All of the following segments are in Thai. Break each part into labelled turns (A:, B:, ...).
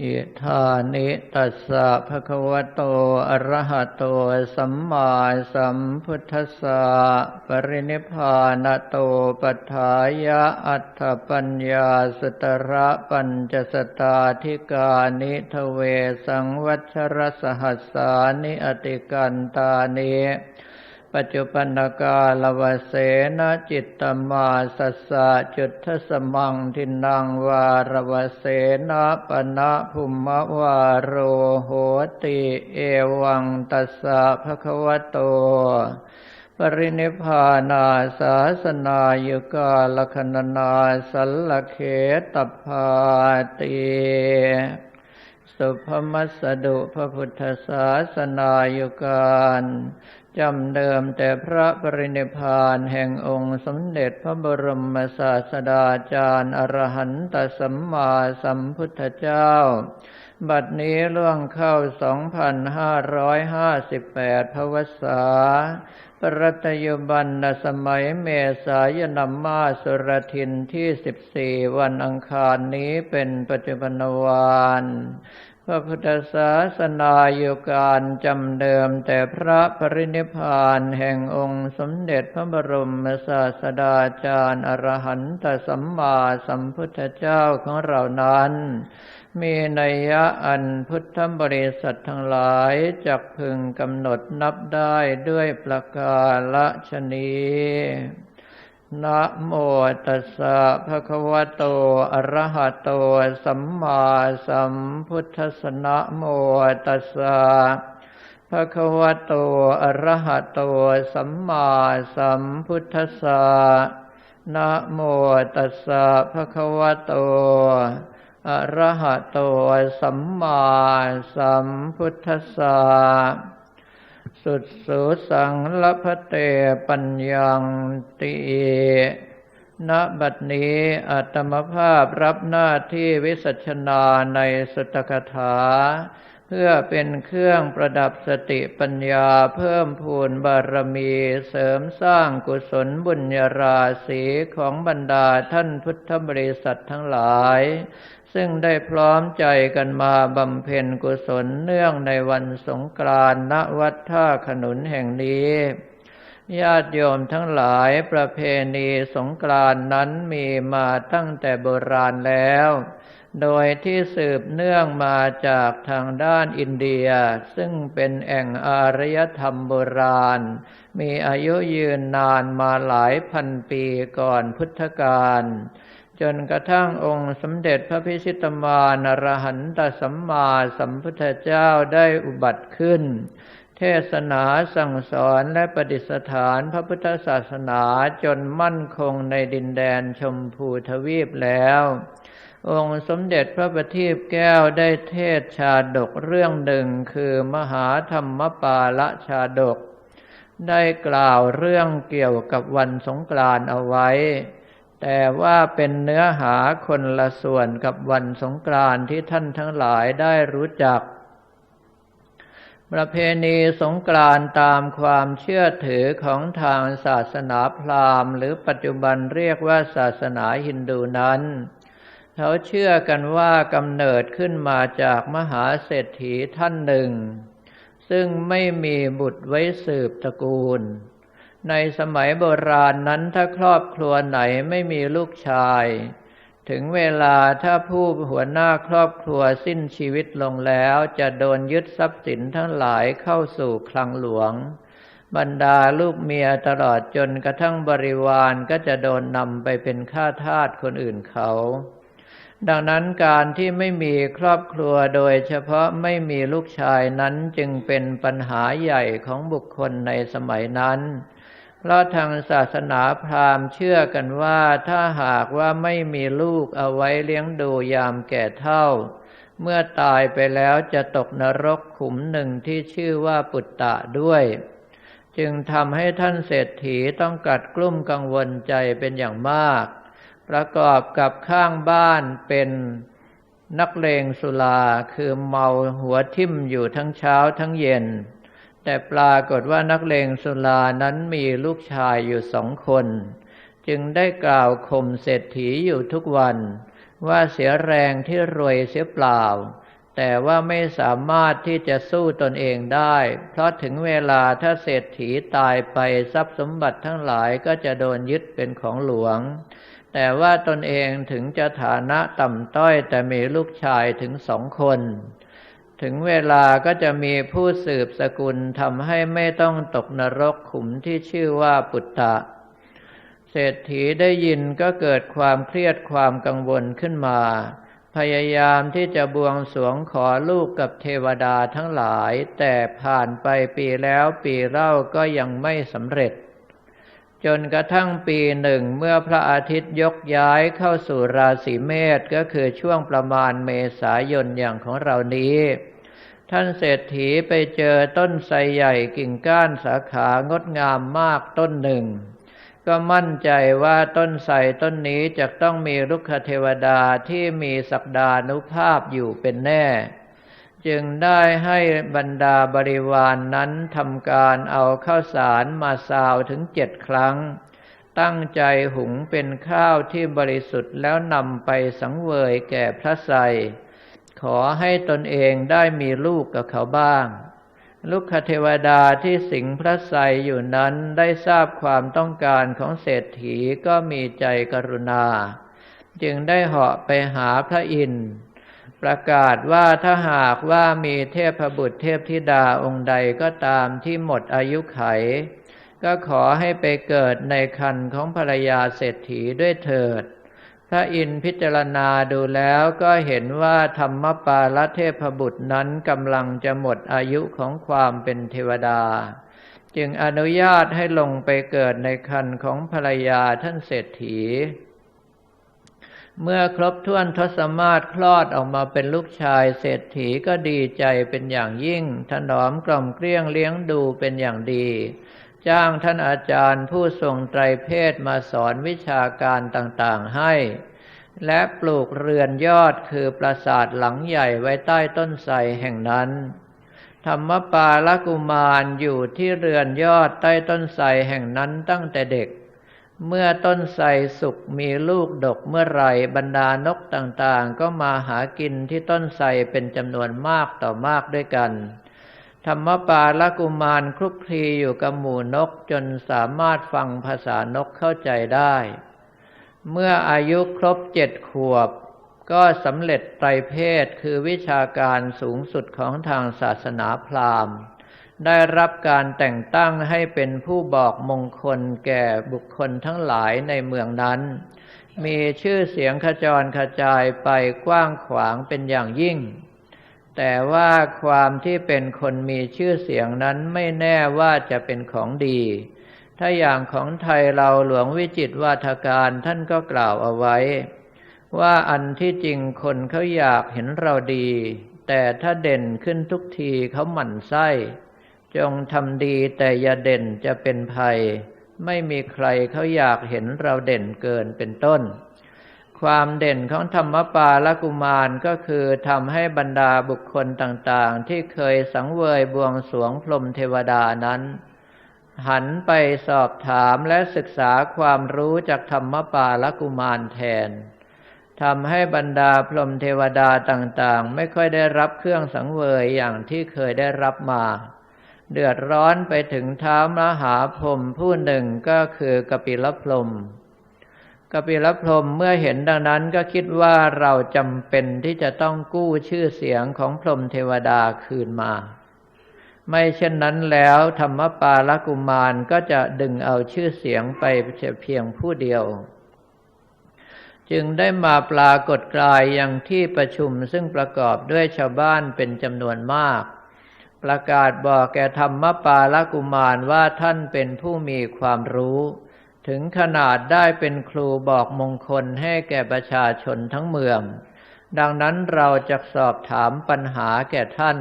A: อิธานิตัสสะภะคะวะโต อะระหะโต สัมมาสัมพุทธัสสะ ปรินิพพานโตปัฏฐายะอัตถปัญญาสตระปัญจสตาธิกานิทเวสังวัชรสหัสสานิอติกันตานิ ปัจจุปันนกาลวเสนจิตตมาสัสะจุทธสมังทินังวารวเสนปนะภุมมวารโรโหติเอวังตัสสะภะคะวะโต ปรินิพานาสาสนายุกาลคณนาสัลลเขตพาติ สุภมัสดุพระพุทธศาสนายุการจำเดิมแต่พระปรินิพานแห่งองค์สมเด็จพระบรมศาสดาจารย์อรหันตสัมมาสัมพุทธเจ้า บัดนี้ล่วงเข้า 2558 พวษา รัตยุบันนสมัยเมษายนัมมาสุรทินที่14วันอังคารนี้เป็นปัจจุบันวานพระพุทธศาสนาอยู่การจำเดิมแต่พระปรินิพานแห่งองค์สมเด็จพระบรมศาสดาจารย์อรหันตสัมมาสัมพุทธเจ้าของเรานั้น มีนัยยะอันพุทธบริษัททั้งหลายจักพึงกำหนดนับได้ด้วยประกาละชนีนะโมตัสสะภะคะวะโต อะระหะโต สัมมาสัมพุทธัสสะนะโมตัสสะภะคะวะโต อะระหะโต สัมมาสัมพุทธัสสะนะโมตัสสะภะคะวะโต อะระหะโตสัมมาสัมพุทธัสสะสุดสุสังลพเตปัญญติณบัดนี้อัตมภาพรับหน้าที่วิสัชนาในสุตคถา เพื่อเป็นเครื่องประดับสติปัญญาเพิ่มพูนบารมีเสริมสร้างกุศลบุญญาราศีของบรรดาท่านพุทธบริษัททั้งหลาย ซึ่งได้พร้อมใจกันมาบำเพ็ญกุศลเนื่องในวันสงกรานต์ณวัดท่าขนุนแห่งนี้ญาติโยมทั้งหลายประเพณีสงกรานต์นั้นมีมาตั้งแต่โบราณแล้ว โดยที่สืบเนื่องมาจากทางด้านอินเดีย ซึ่งเป็นแอ่งอารยธรรมโบราณ มีอายุยืนนานมาหลายพันปีก่อนพุทธกาล จนกระทั่งองค์สมเด็จพระพิชิตมานรหันตสัมมาสัมพุทธเจ้าได้อุบัติขึ้น เทศนาสั่งสอนและประดิษฐานพระพุทธศาสนาจนมั่นคงในดินแดนชมพูทวีปแล้ว องค์สมเด็จพระบัณฑิตแก้วได้เทศชาดกเรื่องหนึ่งคือมหาธรรมปาละชาดก ได้กล่าวเรื่องเกี่ยวกับวันสงกรานต์เอาไว้ แต่ว่าเป็นเนื้อหาคนละส่วนกับวันสงกรานต์ที่ท่านทั้งหลายได้รู้จัก ประเพณีสงกรานต์ตามความเชื่อถือของทางศาสนาพราหมณ์ หรือปัจจุบันเรียกว่าศาสนาฮินดูนั้นเขาเชื่อกันว่ากำเนิดขึ้นมาจากมหาเศรษฐีท่านหนึ่ง ซึ่งไม่มีบุตรไว้สืบตระกูล ในสมัยโบราณนั้นถ้าครอบครัวไหนไม่มีลูกชาย ถึงเวลาถ้าผู้หัวหน้าครอบครัวสิ้นชีวิตลงแล้ว จะโดนยึดทรัพย์สินทั้งหลายเข้าสู่คลังหลวง บรรดาลูกเมียตลอดจนกระทั่งบริวารก็จะโดนนำไปเป็นข้าทาสคนอื่นเขา ดังนั้นการที่ไม่มีครอบครัวโดยเฉพาะไม่มีลูกชายนั้นจึงเป็นปัญหาใหญ่ของบุคคลในสมัยนั้น เพราะทางศาสนาพราหมณ์เชื่อกันว่าถ้าหากว่าไม่มีลูกเอาไว้เลี้ยงดูยามแก่เท่า เมื่อตายไปแล้วจะตกนรกขุมหนึ่งที่ชื่อว่าปุตตะด้วย จึงทำให้ท่านเศรษฐีต้องกัดกลุ้มกังวลใจเป็นอย่างมาก ประกอบกับข้างบ้านเป็นนักเลงสุลาคือเมาหัวทิ่มอยู่ทั้งเช้าทั้งเย็น แต่ปรากฏว่านักเลงสุลานั้นมีลูกชายอยู่สองคน จึงได้กล่าวข่มเศรษฐีอยู่ทุกวัน ว่าเสียแรงที่รวยเสียเปล่า แต่ว่าไม่สามารถที่จะสู้ตนเองได้ เพราะถึงเวลาถ้าเศรษฐีตายไปทรัพย์สมบัติทั้งหลายก็จะโดนยึดเป็นของหลวง แต่ว่าตนเองถึงจะฐานะต่ำต้อยแต่มีลูกชายถึงสองคน ถึงเวลาก็จะมีผู้สืบสกุลทำให้ไม่ต้องตกนรกขุมที่ชื่อว่าปุตตะ เศรษฐีได้ยินก็เกิดความเครียดความกังวลขึ้นมา พยายามที่จะบวงสรวงขอลูกกับเทวดาทั้งหลาย แต่ผ่านไปปีแล้วปีเล่าก็ยังไม่สำเร็จ จนกระทั่งปีหนึ่งเมื่อพระอาทิตย์ยกย้ายเข้าสู่ราศีเมษก็คือช่วงประมาณเมษายนอย่างของเรานี้ ท่านเศรษฐีไปเจอต้นไทรใหญ่กิ่งก้านสาขางดงามมากต้นหนึ่ง ก็มั่นใจว่าต้นไทรต้นนี้จะต้องมีลุกขเทวดาที่มีศักดานุภาพอยู่เป็นแน่ จึงได้ให้บรรดาบริวารนนั้นทำการเอาข้าวสารมาสาวถึงเจ็ดครั้ง ตั้งใจหุงเป็นข้าวที่บริสุทธิ์แล้วนำไปสังเวยแก่พระไทร ขอให้ตนเองได้มีลูกกับเขาบ้างลุกคเทวดาที่สิงพระไทรอยู่นั้นได้ทราบความต้องการของเศรษฐีก็มีใจกรุณา จึงได้เหาะไปหาพระอินทร์ประกาศว่าถ้าหากว่ามีเทพบุตรเทพธิดาองค์ใดก็ตามที่หมดอายุไข ก็ขอให้ไปเกิดในคันของภรรยาเศรษฐีด้วยเถิด พระอินพิจารณาดูแล้วก็เห็นว่าธรรมปาลเทพบุตรนั้นกำลังจะหมดอายุของความเป็นเทวดา จึงอนุญาตให้ลงไปเกิดในคันของภรรยาท่านเศรษฐี เมื่อครบถ้วนทศมาศคลอดออกมาเป็นลูกชายเศรษฐีก็ดีใจเป็นอย่างยิ่งถนอมกล่อมเกลี้ยงเลี้ยงดูเป็นอย่างดี จ้างท่านอาจารย์ผู้ทรงไตรเพศมาสอนวิชาการต่างๆให้ และปลูกเรือนยอดคือปราสาทหลังใหญ่ไว้ใต้ต้นไทรแห่งนั้น ธรรมปาลกุมารอยู่ที่เรือนยอดใต้ต้นไทรแห่งนั้นตั้งแต่เด็ก เมื่อต้นไทรสุกมีลูกดกเมื่อไรบรรดานกต่างๆ ก็มาหากินที่ต้นไทรเป็นจำนวนมากต่อมากด้วยกัน ธรรมปาลกุมารคลุกคลีอยู่กับหมู่นกจนสามารถฟังภาษานกเข้าใจได้ เมื่ออายุครบเจ็ดขวบ ก็สำเร็จไตรเพศคือวิชาการสูงสุดของทางศาสนาพราหมณ์ ได้รับการแต่งตั้งให้เป็นผู้บอกมงคลแก่บุคคลทั้งหลายในเมืองนั้น มีชื่อเสียงขจรกระจายไปกว้างขวางเป็นอย่างยิ่ง แต่ว่าความที่เป็นคนมีชื่อเสียงนั้นไม่แน่ว่าจะเป็นของดี ถ้าอย่างของไทยเราหลวงวิจิตวาทการท่านก็กล่าวเอาไว้ ว่าอันที่จริงคนเขาอยากเห็นเราดี แต่ถ้าเด่นขึ้นทุกทีเขาหมั่นไส้ จงทำดีแต่อย่าเด่นจะเป็นภัย ไม่มีใครเขาอยากเห็นเราเด่นเกินเป็นต้น ความเด่นของธรรมปาลกุมารก็คือทำให้บรรดาบุคคลต่างๆ ที่เคยสังเวยบวงสวงพรมเทวดานั้น หันไปสอบถามและศึกษาความรู้จากธรรมปาลกุมารแทนทำให้บรรดาพรมเทวดาต่างๆ ไม่ค่อยได้รับเครื่องสังเวยอย่างที่เคยได้รับมา เดือดร้อนไปถึงท้ามหาพรมผู้หนึ่งก็คือกปิลพรม กปิลพรมเมื่อเห็นดังนั้นก็คิดว่าเราจำเป็นที่จะต้องกู้ชื่อเสียงของพรหมเทวดาคืนมา ไม่เช่นนั้นแล้วธรรมปาลกุมารก็จะดึงเอาชื่อเสียงไปเพียงผู้เดียว จึงได้มาปรากฏกลายอย่างที่ประชุมซึ่งประกอบด้วยชาวบ้านเป็นจำนวนมาก ประกาศบอกแก่ธรรมปาลกุมารว่าท่านเป็นผู้มีความรู้ ถึงขนาดได้เป็นครูบอกมงคลให้แก่ประชาชนทั้งเมือง ดังนั้นเราจะสอบถามปัญหาแก่ท่าน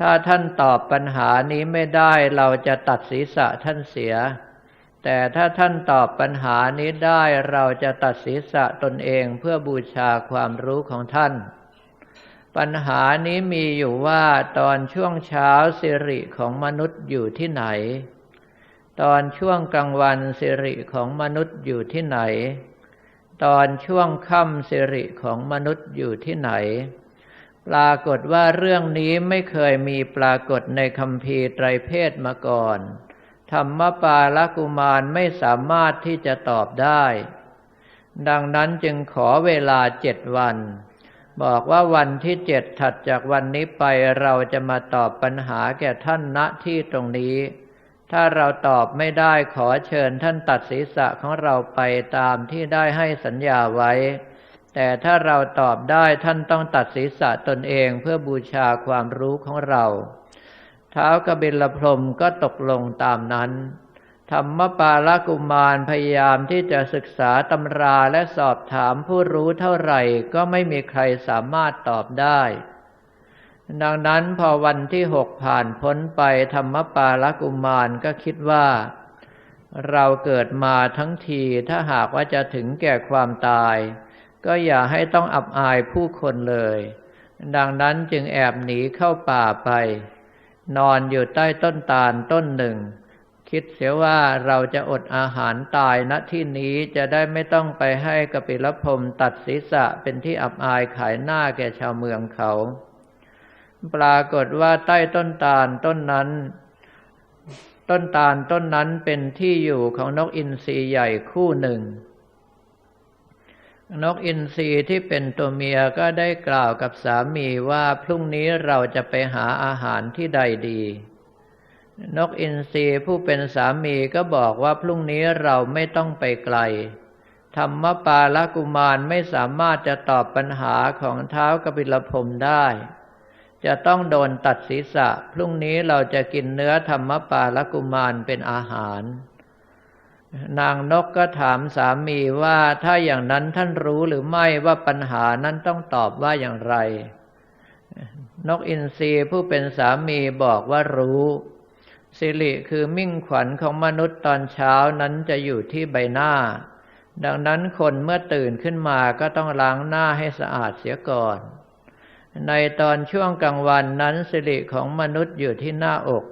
A: ถ้าท่านตอบปัญหานี้ไม่ได้เราจะตัดศีรษะท่านเสีย แต่ถ้าท่านตอบปัญหานี้ได้เราจะตัดศีรษะตนเองเพื่อบูชาความรู้ของท่าน ปัญหานี้มีอยู่ว่าตอนช่วงเช้าสิริของมนุษย์อยู่ที่ไหน ตอนช่วงกลางวันสิริของมนุษย์อยู่ที่ไหน ตอนช่วงค่ำสิริของมนุษย์อยู่ที่ไหน ปรากฏว่าเรื่องนี้ไม่เคยมีปรากฏในคำพีไตรเพศมาก่อน ธรรมปาลกุมารไม่สามารถที่จะตอบได้ ดังนั้นจึงขอเวลาเจ็ดวัน บอกว่าวันที่เจ็ดถัดจากวันนี้ไปเราจะมาตอบปัญหาแก่ท่านณที่ตรงนี้ ถ้าเราตอบไม่ได้ขอเชิญท่านตัดศีรษะของเราไปตามที่ได้ให้สัญญาไว้ แต่ถ้าเราตอบได้ท่านต้องตัดศีรษะตนเองเพื่อบูชาความรู้ของเรา เท้ากบิลพรมก็ตกลงตามนั้น ธรรมปาลกุมารพยายามที่จะศึกษาตำราและสอบถามผู้รู้เท่าไหร่ก็ไม่มีใครสามารถตอบได้ ดังนั้นพอวันที่หกผ่านพ้นไปธรรมปาลกุมารก็คิดว่า เราเกิดมาทั้งทีถ้าหากว่าจะถึงแก่ความตาย ก็อย่าให้ต้องอับอายผู้คนเลย ดังนั้นจึงแอบหนีเข้าป่าไป นอนอยู่ใต้ต้นตาลต้นหนึ่ง คิดเสียว่าเราจะอดอาหารตายณที่นี้จะได้ไม่ต้องไปให้กปิลพรมตัดศีรษะเป็นที่อับอายขายหน้าแก่ชาวเมืองเขา ปรากฏว่าใต้ต้นตาลต้นนั้น ต้นตาลต้นนั้นเป็นที่อยู่ของนกอินทรีใหญ่คู่หนึ่ง นกอินทรีที่เป็นตัวเมียก็ได้กล่าวกับสามีว่าพรุ่งนี้เราจะไปหาอาหารที่ใดดี นกอินทรีผู้เป็นสามีก็บอกว่าพรุ่งนี้เราไม่ต้องไปไกลธรรมปาลกุมารไม่สามารถจะตอบปัญหาของเท้ากบิลพรมได้ จะต้องโดนตัดศีรษะ พรุ่งนี้เราจะกินเนื้อธรรมปาลกุมารเป็นอาหาร นางนกก็ถามสามีว่าถ้าอย่างนั้นท่านรู้หรือไม่ว่าปัญหานั้นต้องตอบว่าอย่างไร นกอินทรีผู้เป็นสามีบอกว่ารู้สิริคือมิ่งขวัญของมนุษย์ตอนเช้านั้นจะอยู่ที่ใบหน้า ดังนั้นคนเมื่อตื่นขึ้นมาก็ต้องล้างหน้าให้สะอาดเสียก่อน ในตอนช่วงกลางวันนั้นสิริของมนุษย์อยู่ที่หน้าอก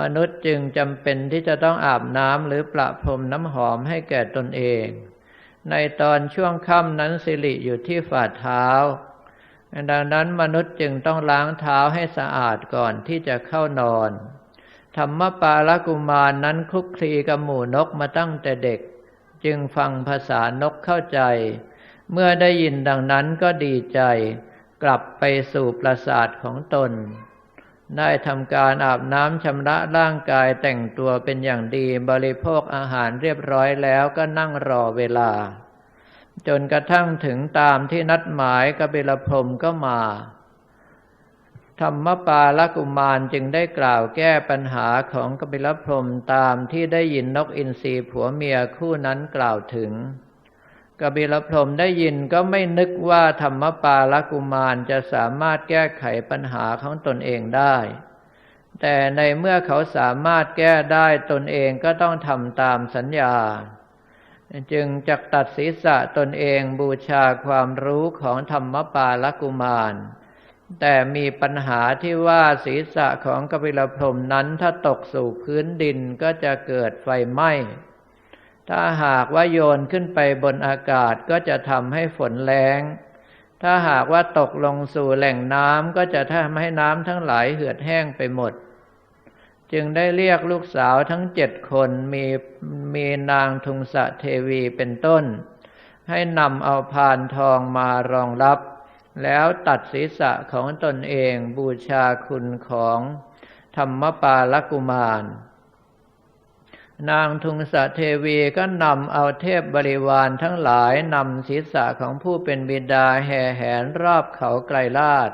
A: มนุษย์จึงจำเป็นที่จะต้องอาบน้ำหรือประพรมน้ำหอมให้แก่ตนเอง ในตอนช่วงค่ำนั้นสิริอยู่ที่ฝ่าเท้า ดังนั้นมนุษย์จึงต้องล้างเท้าให้สะอาดก่อนที่จะเข้านอน ธรรมปาลกุมารนนั้นคลุกคลีกับหมู่นกมาตั้งแต่เด็ก จึงฟังภาษานกเข้าใจ เมื่อได้ยินดังนั้นก็ดีใจ กลับไปสู่ปราสาทของตน ได้ทำการอาบน้ำชำระร่างกายแต่งตัวเป็นอย่างดีบริโภคอาหารเรียบร้อยแล้วก็นั่งรอเวลา จนกระทั่งถึงตามที่นัดหมายกบิลพรมก็มาธรรมปาลกุมารจึงได้กล่าวแก้ปัญหาของกบิลพรมตามที่ได้ยินนกอินทรีผัวเมียคู่นั้นกล่าวถึง กบิลพรมได้ยินก็ไม่นึกว่าธรรมปาลกุมารจะสามารถแก้ไขปัญหาของตนเองได้ แต่ในเมื่อเขาสามารถแก้ได้ตนเองก็ต้องทำตามสัญญา จึงจักตัดศีรษะตนเองบูชาความรู้ของธรรมปาลกุมาร แต่มีปัญหาที่ว่าศีรษะของกบิลพรมนั้นถ้าตกสู่พื้นดินก็จะเกิดไฟไหม้ ถ้าหากว่าโยนขึ้นไปบนอากาศก็จะทำให้ฝนแรงถ้าหากว่าตกลงสู่แหล่งน้ำก็จะทำให้น้ำทั้งหลายเหือดแห้งไปหมด จึงได้เรียกลูกสาวทั้งเจ็ดคนมีมีนางทุงสะเทวีเป็นต้น ให้นำเอาพานทองมารองรับ แล้วตัดศีรษะของตนเองบูชาคุณของธรรมปาลกุมาร นางทุงสะเทวีก็นำเอาเทพบริวารทั้งหลายนำศีรษะของผู้เป็นบิดาแห่แหนรอบเขาไกลลาด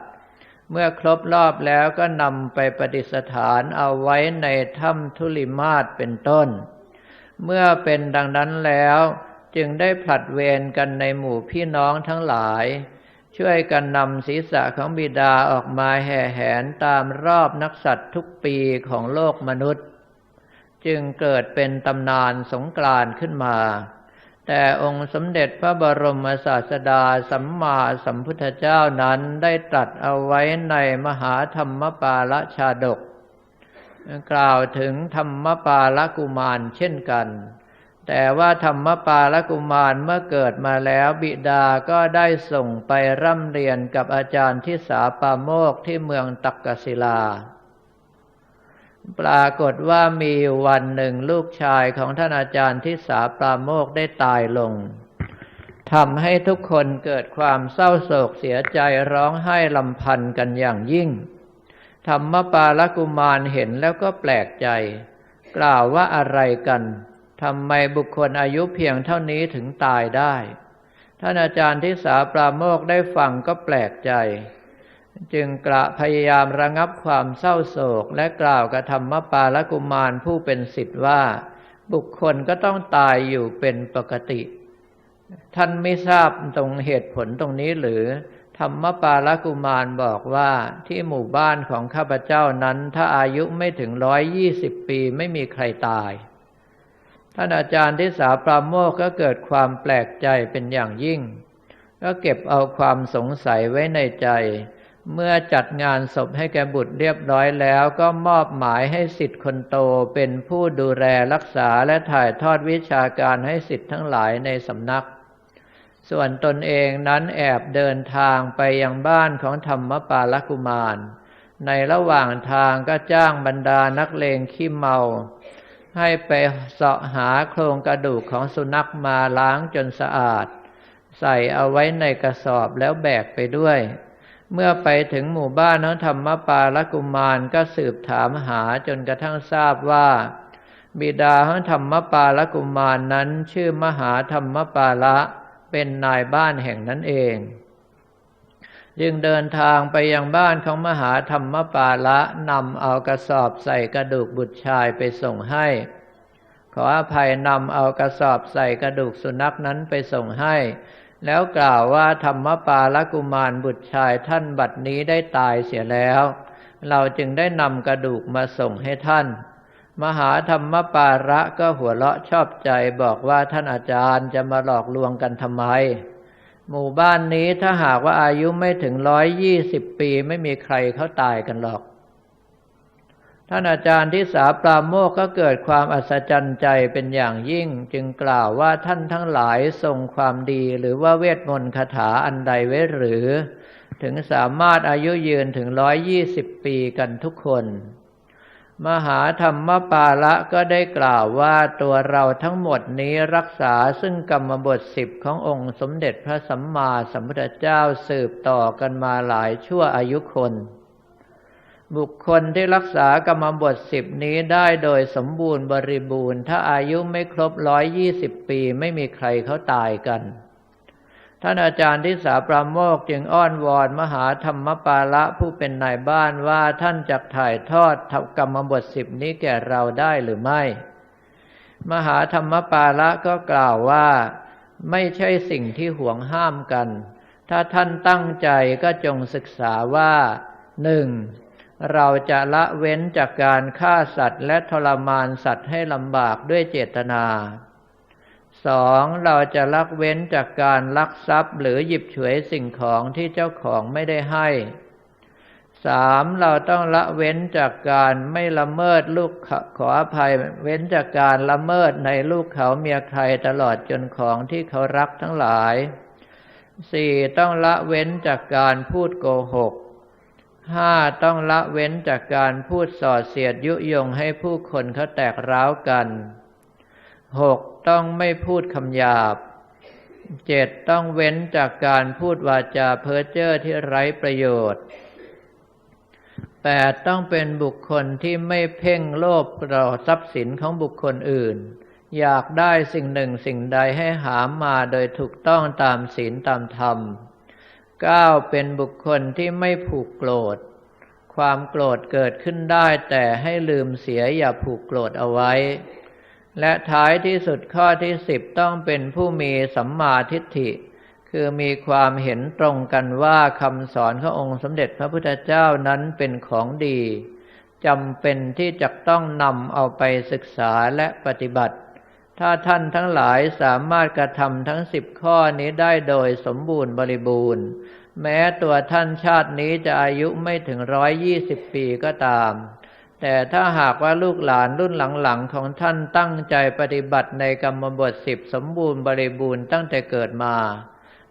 A: เมื่อครบรอบแล้วก็นำไปประดิษฐานเอาไว้ในถ้ำทุลิมาศเป็นต้น เมื่อเป็นดังนั้นแล้วจึงได้ผลัดเวรกันในหมู่พี่น้องทั้งหลาย ช่วยกันนำศีรษะของบิดาออกมาแห่แหนตามรอบนักสัตว์ทุกปีของโลกมนุษย์ จึงเกิดเป็นตำนานสงกรานขึ้นมา แต่องค์สมเด็จพระบรมศาสดาสัมมาสัมพุทธเจ้านั้นได้ตรัสเอาไว้ในมหาธรรมปาลชาดก กล่าวถึงธรรมปาลกุมารเช่นกัน แต่ว่าธรรมปาลกุมารเมื่อเกิดมาแล้วบิดาก็ได้ส่งไปร่ำเรียนกับอาจารย์ที่สาปาโมกที่เมืองตักกศิลา ปรากฏว่ามีวันหนึ่งลูกชายของท่านอาจารย์ที่สาปราโมกได้ตายลงทำให้ทุกคนเกิดความเศร้าโศกเสียใจร้องไห้ลำพันกันอย่างยิ่ง ธรรมปาลกุมารเห็นแล้วก็แปลกใจ กล่าวว่าอะไรกันทำไมบุคคลอายุเพียงเท่านี้ถึงตายได้ ท่านอาจารย์ที่สาปราโมกได้ฟังก็แปลกใจ จึงกระพยายามระงับความเศร้าโศกและกล่าวกับธรรมปาลกุมารผู้เป็นสิทธิ์ว่า บุคคลก็ต้องตายอยู่เป็นปกติ ท่านไม่ทราบตรงเหตุผลตรงนี้หรือ ธรรมปาลกุมารบอกว่าที่หมู่บ้านของข้าพเจ้านั้นถ้าอายุไม่ถึงร้อยยี่สิบปีไม่มีใครตาย ท่านอาจารย์ที่สาปราโมกก็เกิดความแปลกใจเป็นอย่างยิ่ง ก็เก็บเอาความสงสัยไว้ในใจ เมื่อจัดงานศพให้แก่บุตรเรียบร้อยแล้วก็มอบหมายให้สิทธิ์คนโตเป็นผู้ดูแลรักษาและถ่ายทอดวิชาการให้สิทธิ์ทั้งหลายในสำนัก ส่วนตนเองนั้นแอบเดินทางไปยังบ้านของธรรมปาลกุมาร ในระหว่างทางก็จ้างบรรดานักเลงขี้เมา ให้ไปเสาะหาโครงกระดูกของสุนัขมาล้างจนสะอาด ใส่เอาไว้ในกระสอบแล้วแบกไปด้วย เมื่อไปถึงหมู่บ้านน้องธรรมปาลกุมารก็สืบถามหาจนกระทั่งทราบว่า บิดาของธรรมปาลกุมารนนั้นชื่อมหาธรรมปาละเป็นนายบ้านแห่งนั้นเอง จึงเดินทางไปยังบ้านของมหาธรรมปาละนำเอากระสอบใส่กระดูกบุตรชายไปส่งให้ ขออภัยนำเอากระสอบใส่กระดูกสุนัขนั้นไปส่งให้ แล้วกล่าวว่าธรรมปาละกุมารบุตรชายท่านบัดนี้ได้ตายเสียแล้ว เราจึงได้นำกระดูกมาส่งให้ท่าน มหาธรรมปาระก็หัวเราะชอบใจบอกว่าท่านอาจารย์จะมาหลอกลวงกันทำไม หมู่บ้านนี้ถ้าหากว่าอายุไม่ถึงร้อยยี่สิบปีไม่มีใครเขาตายกันหรอก ท่านอาจารย์ที่สาปราโมกก็เกิดความอัศจรรย์ใจเป็นอย่างยิ่ง จึงกล่าวว่าท่านทั้งหลายทรงความดีหรือว่าเวทมนต์คาถาอันใดไว้หรือ ถึงสามารถอายุยืนถึงร้อยยี่สิบปีกันทุกคน มหาธรรมปาละก็ได้กล่าวว่าตัวเราทั้งหมดนี้รักษาซึ่งกรรมบทสิบขององค์สมเด็จพระสัมมาสัมพุทธเจ้าสืบต่อกันมาหลายชั่วอายุคน บุคคลที่รักษากรรมบทสิบนี้ได้โดยสมบูรณ์บริบูรณ์ ถ้าอายุไม่ครบร้อยยี่สิบปีไม่มีใครเขาตายกัน ท่านอาจารย์ที่สาปราโมกจึงอ้อนวอนมหาธรรมปาละผู้เป็นนายบ้านว่าท่านจะถ่ายทอดกรรมบทสิบนี้แก่เราได้หรือไม่ มหาธรรมปาละก็กล่าวว่า ไม่ใช่สิ่งที่ห่วงห้ามกัน ถ้าท่านตั้งใจก็จงศึกษาว่าหนึ่ง เราจะละเว้นจากการฆ่าสัตว์และทรมานสัตว์ให้ลำบากด้วยเจตนาสองเราจะลักเว้นจากการลักทรัพย์หรือหยิบฉวยสิ่งของที่เจ้าของไม่ได้ให้สามเราต้องละเว้นจากการไม่ละเมิดลูกขออภัย เว้นจากการละเมิดในลูกเขาเมียใครตลอดจนของที่เขารักทั้งหลายสี่ต้องละเว้นจากการพูดโกหก ห้าต้องละเว้นจากการพูดส่อเสียดยุยงให้ผู้คนเขาแตกร้าวกันหกต้องไม่พูดคำหยาบเจ็ดต้องเว้นจากการพูดวาจาเพ้อเจ้อที่ไร้ประโยชน์แปดต้องเป็นบุคคลที่ไม่เพ่งโลภต่อทรัพย์สินของบุคคลอื่น อยากได้สิ่งหนึ่งสิ่งใดให้หามาโดยถูกต้องตามศีลตามธรรม เก้าเป็นบุคคลที่ไม่ผูกโกรธ ความโกรธเกิดขึ้นได้แต่ให้ลืมเสียอย่าผูกโกรธเอาไว้ และท้ายที่สุดข้อที่สิบต้องเป็นผู้มีสัมมาทิฏฐิ คือมีความเห็นตรงกันว่าคำสอนขององค์สมเด็จพระพุทธเจ้านั้นเป็นของดีจำเป็นที่จะต้องนำเอาไปศึกษาและปฏิบัติ ถ้าท่านทั้งหลายสามารถกระทำทั้งสิบข้อนี้ได้โดยสมบูรณ์บริบูรณ์ แม้ตัวท่านชาตินี้จะอายุไม่ถึงร้อยยี่สิบปีก็ตาม แต่ถ้าหากว่าลูกหลานรุ่นหลังๆของท่านตั้งใจปฏิบัติในกรรมบทสิบสมบูรณ์บริบูรณ์ตั้งแต่เกิดมา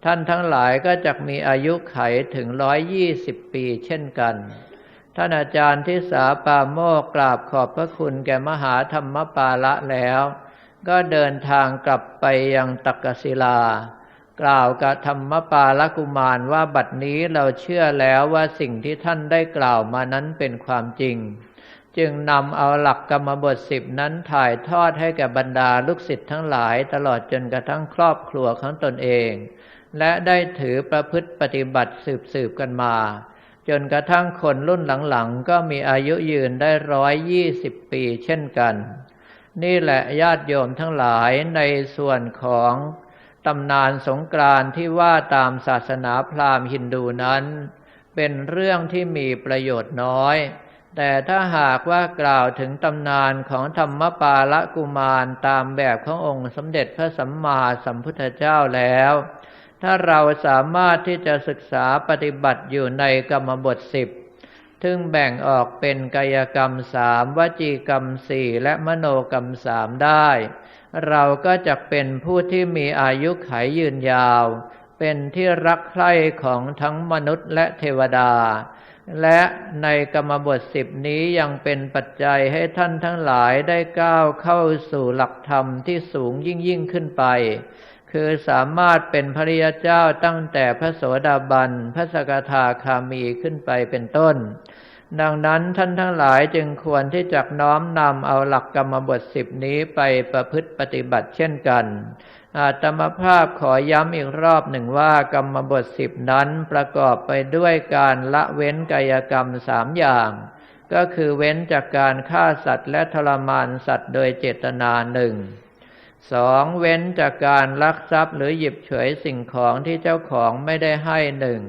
A: ท่านทั้งหลายก็จะมีอายุไขถึงร้อยยี่สิบปีเช่นกันท่านอาจารย์ทิสาปาโมกกราบขอบพระคุณแก่มหาธรรมปาละแล้ว ก็เดินทางกลับไปยังตักกศิลา กล่าวกับธรรมปาลกุมารว่าบัดนี้เราเชื่อแล้วว่าสิ่งที่ท่านได้กล่าวมานั้นเป็นความจริง จึงนำเอาหลักกรรมบทสิบนั้นถ่ายทอดให้แก่บรรดาลูกศิษย์ทั้งหลายตลอดจนกระทั่งครอบครัวของตนเอง และได้ถือประพฤติปฏิบัติสืบสืบกันมา จนกระทั่งคนรุ่นหลังๆ ก็มีอายุยืนได้ร้อยยี่สิบปีเช่นกัน นี่แหละญาติโยมทั้งหลายในส่วนของตำนานสงกรานต์ที่ว่าตามศาสนาพราหมณ์ฮินดูนั้น เป็นเรื่องที่มีประโยชน์น้อย แต่ถ้าหากว่ากล่าวถึงตำนานของธรรมปาละกุมารตามแบบขององค์สมเด็จพระสัมมาสัมพุทธเจ้าแล้ว ถ้าเราสามารถที่จะศึกษาปฏิบัติอยู่ในกรรมบทสิบ ซึ่งแบ่งออกเป็นกายกรรมสามวจีกรรมสี่และมโนกรรมสามได้ เราก็จะเป็นผู้ที่มีอายุขยยืนยาว เป็นที่รักใคร่ของทั้งมนุษย์และเทวดา และในกรรมบทสิบนี้ยังเป็นปัจจัยให้ท่านทั้งหลายได้ก้าวเข้าสู่หลักธรรมที่สูงยิ่งยิ่งขึ้นไป คือสามารถเป็นพระริยเจ้าตั้งแต่พระโสดาบัน พระสกทาคามีขึ้นไปเป็นต้น ดังนั้นท่านทั้งหลายจึงควรที่จะน้อมนำเอาหลักกรรมบทสิบนี้ไปประพฤติปฏิบัติเช่นกัน อาตมภาพขอย้ำอีกรอบหนึ่งว่ากรรมบทสิบนั้นประกอบไปด้วยการละเว้นกายกรรมสามอย่างก็คือเว้นจากการฆ่าสัตว์และทรมานสัตว์โดยเจตนาหนึ่ง สองเว้นจากการลักทรัพย์หรือหยิบเฉยสิ่งของที่เจ้าของไม่ได้ให้หนึ่ง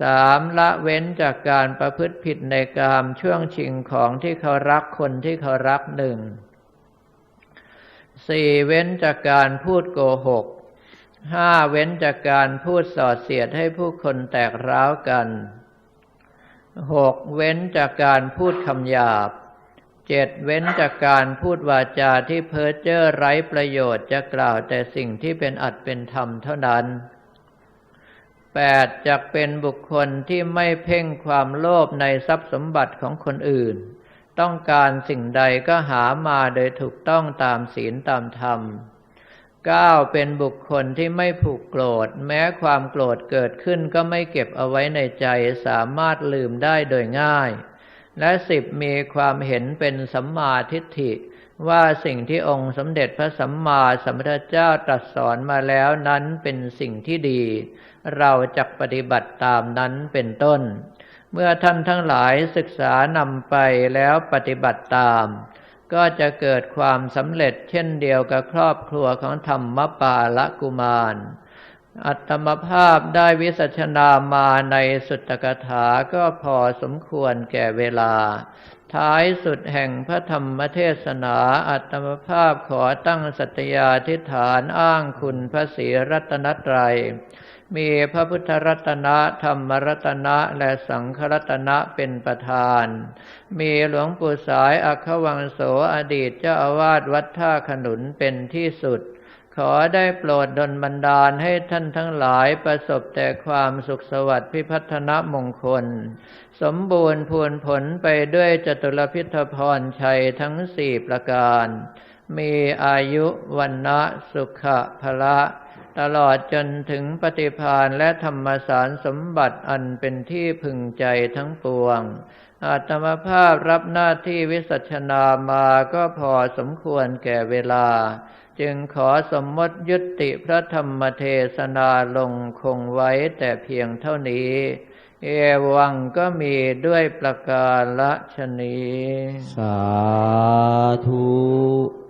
A: สามละเว้นจากการประพฤติผิดในกามช่วงชิงของที่เขารักคนที่เขารักหนึ่งสี่เว้นจากการพูดโกหกห้าเว้นจากการพูดส่อเสียดให้ผู้คนแตกร้าวกันหกเว้นจากการพูดคำหยาบ เจ็ดเว้นจากการพูดวาจาที่เพ้อเจ้อไร้ประโยชน์จะกล่าวแต่สิ่งที่เป็นอัดเป็นธรรมเท่านั้นแปดจะเป็นบุคคลที่ไม่เพ่งความโลภในทรัพย์สมบัติของคนอื่น ต้องการสิ่งใดก็หามาโดยถูกต้องตามศีลตามธรรม 9. เป็นบุคคลที่ไม่ผูกโกรธ แม้ความโกรธเกิดขึ้นก็ไม่เก็บเอาไว้ในใจสามารถลืมได้โดยง่าย และสิบมีความเห็นเป็นสัมมาทิฏฐิ ว่าสิ่งที่องค์สมเด็จพระสัมมาสัมพุทธเจ้าตรัสสอนมาแล้วนั้นเป็นสิ่งที่ดี เราจะปฏิบัติตามนั้นเป็นต้น เมื่อท่านทั้งหลายศึกษานำไปแล้วปฏิบัติตาม ก็จะเกิดความสำเร็จเช่นเดียวกับครอบครัวของธรรมปาละกุมาร อัตมภาพได้วิสัชนามาในสุตตกถาก็พอสมควรแก่เวลา ท้ายสุดแห่งพระธรรมเทศนาอัตมภาพขอตั้งสัตยาธิฐานอ้างคุณพระศรีรัตนตรัย มีพระพุทธรัตนะธรรมรัตนะและสังฆรัตนะเป็นประธาน มีหลวงปู่สายอัควังโสอดีตเจ้าอาวาสวัดท่าขนุนเป็นที่สุด ขอได้โปรดดลบันดาลให้ท่านทั้งหลายประสบแต่ความสุขสวัสดิ์พิพัฒนมงคล สมบูรณ์พูนผลไปด้วยจตุรพิทพรชัยทั้งสี่ประการ มีอายุวันนะสุขะพละตลอดจนถึงปฏิพานและธรรมสารสมบัติอันเป็นที่พึงใจทั้งปวง อาตมภาพรับหน้าที่วิสัชนามาก็พอสมควรแก่เวลา จึงขอสมมติยุติพระธรรมเทศนาลงคงไว้แต่เพียงเท่านี้ เอวังก็มีด้วยประการละชนี
B: สาธุ